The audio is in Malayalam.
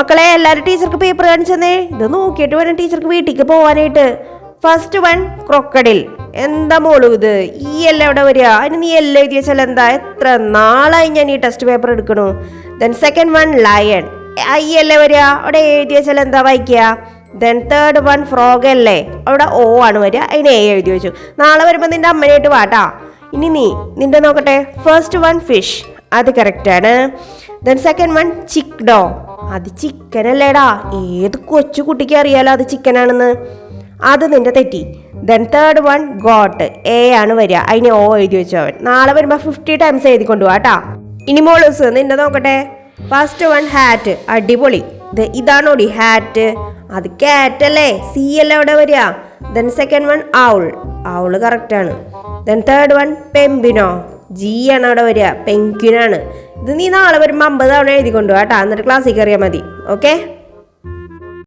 മക്കളെ എല്ലാവരും ടീച്ചർക്ക് പേപ്പർ കാണിച്ചെന്നേ. ഇത് നോക്കിയിട്ട് വേണം ടീച്ചർക്ക് വീട്ടിലേക്ക് പോവാനായിട്ട്. ഫസ്റ്റ് വൺ ക്രൊക്കഡിൽ എന്താ മോളു ഇത്? ഈ എല്ലാം എവിടെ വരിക? അതിന് നീ എല്ലാം എഴുതി വെച്ചാൽ എന്താ? എത്ര നാളായി ഞാൻ ഈ test paper എടുക്കണു. Then second one lion I അല്ലേ വരിക അവിടെ എഴുതി വെച്ചാൽ എന്താ വായിക്കുക? ദെൻ തേർഡ് വൺ ഫ്രോഗ് അല്ലേ? അവിടെ ഓ ആണ് വരിക. അതിന് എ എഴുതി വെച്ചു. നാളെ വരുമ്പോൾ നിന്റെ അമ്മനായിട്ട് വാട്ടാ ഇനി നീ നിന്റെ നോക്കട്ടെ. ഫസ്റ്റ് വൺ ഫിഷ് അത് കറക്റ്റാണ് ദെൻ സെക്കൻഡ് വൺ ചിക്ക് ഡോ അത് ചിക്കനല്ലേടാ. ഏത് കൊച്ചു കുട്ടിക്ക് അറിയാലോ അത് ചിക്കനാണെന്ന്? അത് നിന്റെ തെറ്റി. Then third one goat A ആണ് വരിക. അതിന് ഓ എഴുതി വെച്ചു അവൻ. നാളെ വരുമ്പോൾ ഫിഫ്റ്റി ടൈംസ് എഴുതി കൊണ്ടുപോകാട്ടാ ഇനി മോളൂസ് നിന്നെ നോക്കട്ടെ. ഫസ്റ്റ് വൺ ഹാറ്റ് അടിപൊളി. ദേ ഇതാണോടി ഹാറ്റ് അത് കാറ്റ് അല്ലേ? സി അല്ല അവിടെ വരിക. Then second one owl correct ആണ്. ദെൻ തേർഡ് വൺ പെമ്പിനോ. ജി ആണ് അവിടെ വരിക. പെൻക്വിനാണ് ഇത് നീ നാളെ വരുമ്പോൾ അമ്പത് തവണ എഴുതി കൊണ്ടുപോകാം കേട്ടോ. എന്നിട്ട് ക്ലാസ്സിൽ കയറിയാൽ മതി. ഓക്കെ